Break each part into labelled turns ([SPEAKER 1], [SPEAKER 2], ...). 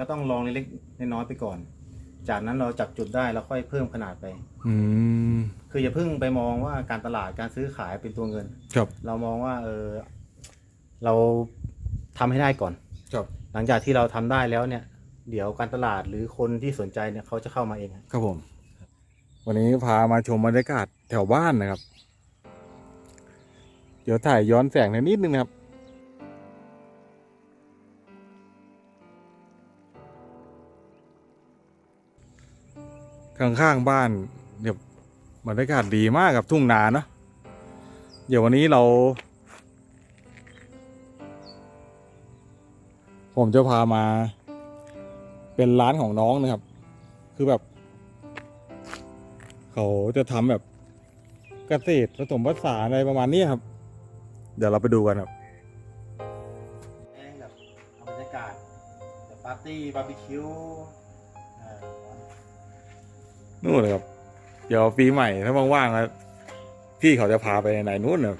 [SPEAKER 1] ก็ต้องลองเล็กๆน้อยๆไปก่อน จากนั้นเราจับจุดได้แล้วค่อยเพิ่มขนาดไป
[SPEAKER 2] อืม
[SPEAKER 1] คืออย่าเพิ่งไปมองว่าการตลาดการซื้อขายเป็นตัวเงิน
[SPEAKER 2] ครับ
[SPEAKER 1] เรามองว่าเออเราทำให้ได้ก่อน
[SPEAKER 2] ครับ
[SPEAKER 1] หลังจากที่เราทำได้แล้วเนี่ย เดี๋ยวการตลาดหรือคนที่สนใจเนี่ยเขาจะเข้ามาเอง ครับ
[SPEAKER 2] ครับผม วันนี้พามาชมบรรยากาศแถวบ้านนะครับ เดี๋ยวถ่ายย้อนแสงหน่อยนิดนึงนะครับ ข้างๆบ้านเดี๋ยบรรยากาศดีมากกับทุ่งนาเนาะเดี๋ยววันนี้เรา ผมจะพามา เป็นร้านของน้องนะครับ คือแบบ เขาจะทำแบบเกษตรผสมผสานอะไรประมาณนี้ครับ เดี๋ยวเราไปดูกันครับ
[SPEAKER 1] แบบบรรยากาศแบบปาร์ตี้บาร์บีคิว
[SPEAKER 2] นู่นครับ เดี๋ยวปีใหม่ถ้าว่างๆแล้วพี่เขาจะพาไปไหนนู่นนะ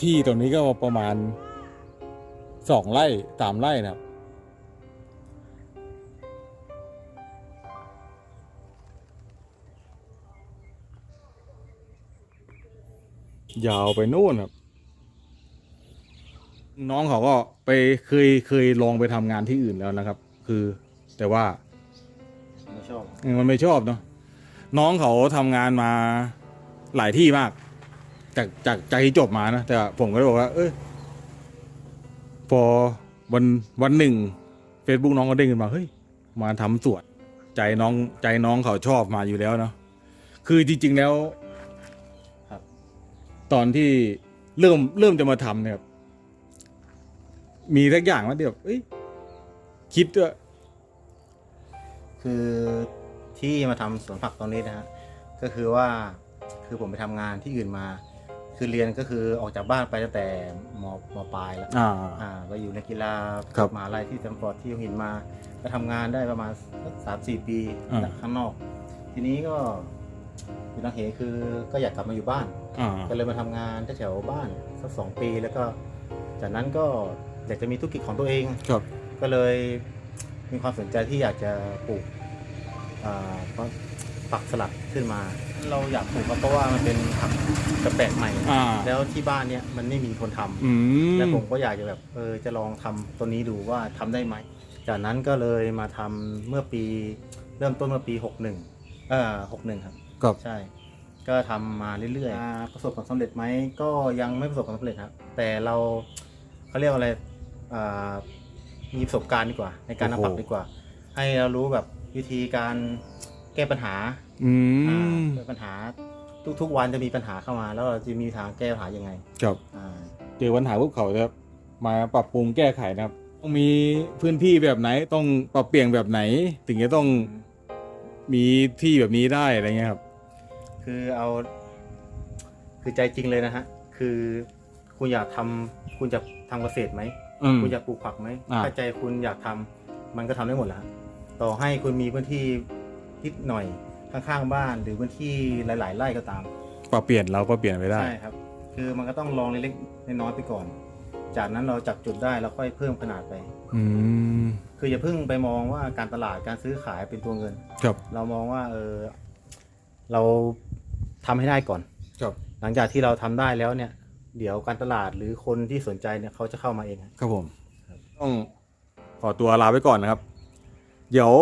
[SPEAKER 2] ที่ตรงนี้ก็ประมาณสองไร่สามไร่นะครับ ยาวไปนู่นครับ น้องเขาก็ไปเคยเคยลองไปทำงานที่อื่นแล้วนะครับ คือแต่ว่า
[SPEAKER 1] ไม่ชอบ
[SPEAKER 2] เออมันไม่ชอบเนาะน้องเขาทำงานมาหลายที่มาก จากจากจากที่จบมานะแต่ผมก็เลยบอกว่า เอยพอวันวันหนึ่ง Facebook น้องก็เด้งขึ้นมาเฮ้ยมาทำสวนใจน้องใจน้องเขาชอบมาอยู่แล้วเนาะคือจริง ๆ แล้ว
[SPEAKER 1] ครับ
[SPEAKER 2] ตอนที่เริ่มเริ่มจะมาทำเนี่ยครับ มีสักอย่างว่าเดี๋ยวเอ้ยคิดว่า
[SPEAKER 1] คือที่มาทำสวนผักตรงนี้นะฮะก็คือว่าคือผมไปทำงานที่อื่นมา คือเรียนก็คือออกจากบ้านไปตั้งแต่มมปลายแล้ว
[SPEAKER 2] อ่า
[SPEAKER 1] อ่าไปอยู่ในกีฬา
[SPEAKER 2] ครับ
[SPEAKER 1] มหาลัยที่สแตมฟอร์ดที่หัวหินมาก็ทำงานได้ประมาณสามสี่ปี
[SPEAKER 2] อ่า
[SPEAKER 1] ข้างนอก ทีนี้ก็อยู่ลังเหคือก็อยากกลับมาอยู่บ้าน
[SPEAKER 2] อ่า
[SPEAKER 1] ก็เลยมาทำงานแถวๆบ้านสักสองปีแล้วก็ จากนั้นก็ อยากจะมีธุรกิจของตัวเอง
[SPEAKER 2] ครับ
[SPEAKER 1] ก็เลยมีความสนใจที่อยากจะปลูกอ่าผักสลัดขึ้นมา เราอยากปลูกก็เพราะว่ามันเป็นผักแปลกใหม่
[SPEAKER 2] อ่า
[SPEAKER 1] แล้วที่บ้านเนี้ยมันไม่มีคนทำ
[SPEAKER 2] อืม
[SPEAKER 1] แล้วผมก็อยากจะแบบเออจะลองทำตัวนี้ดูว่าทำได้ไหม จากนั้นก็เลยมาทำเมื่อปีเริ่มต้นเมื่อปี 61เอ่อ61 ครับ
[SPEAKER 2] ครับ
[SPEAKER 1] ใช่ ก็ทำมาเรื่อยๆอ่าประสบความสำเร็จไหมก็ยังไม่ประสบความสำเร็จครับ แต่เราเขาเรียกว่าอะไร อ่ามีประสบการณ์ดีกว่า ในการทำผักดีกว่า ให้เรารู้แบบวิธีการแก้ปัญหา
[SPEAKER 2] อื
[SPEAKER 1] อ่ามแก้ปัญหาทุกๆวันจะมีปัญหาเข้ามา แล้วเราจะมีทางแก้ปัญหายังไง
[SPEAKER 2] ครับ
[SPEAKER 1] อ่า
[SPEAKER 2] เจอปัญหาพวกเขาจะมาปรับปรุงแก้ไขนะครับ ต้องมีพื้นที่แบบไหนต้องปรับเปลี่ยนแบบไหน ถึงจะต้องมีที่แบบนี้ได้อะไรเงี้ยครับ
[SPEAKER 1] คือเอา คือใจจริงเลยนะฮะ คือคุณอยากทำคุณจะทำเกษตรไหม
[SPEAKER 2] อืม
[SPEAKER 1] คุณอยากปลูกผักไหม
[SPEAKER 2] อ่า
[SPEAKER 1] ถ้าใจคุณอยากทำมันก็ทำได้หมดแหล้วต่อให้คุณมีพื้นที่นิดหน่อยข้างๆบ้าน หรือพื้นที่หลาย ๆ ไร่ก็ตาม
[SPEAKER 2] ปรับเปลี่ยนเราก็เปลี่ยนไปได้
[SPEAKER 1] ใช่ครับ คือมันก็ต้องลองเล็กๆน้อยๆไปก่อน จากนั้นเราจับจุดได้แล้วค่อยเพิ่มขนาดไป
[SPEAKER 2] อืม
[SPEAKER 1] คืออย่าเพิ่งไปมองว่าการตลาดการซื้อขายเป็นตัวเงิน
[SPEAKER 2] ครับ
[SPEAKER 1] เรามองว่าเออเราทำให้ได้ก่อน
[SPEAKER 2] ครับ
[SPEAKER 1] หลังจากที่เราทำได้แล้วเนี่ย เดี๋ยวการตลาดหรือคนที่สนใจเนี่ยเขาจะเข้ามาเองครับ
[SPEAKER 2] ครับผม ต้องขอตัวลาไปก่อนนะครับ เดี๋ยว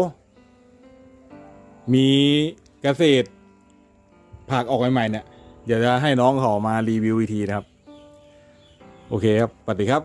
[SPEAKER 2] มีเกษตรผักออกใหม่ๆเนี่ย เดี๋ยวจะให้น้องเขามารีวิวอีกทีนะครับ โอเคครับสวัสดีครับ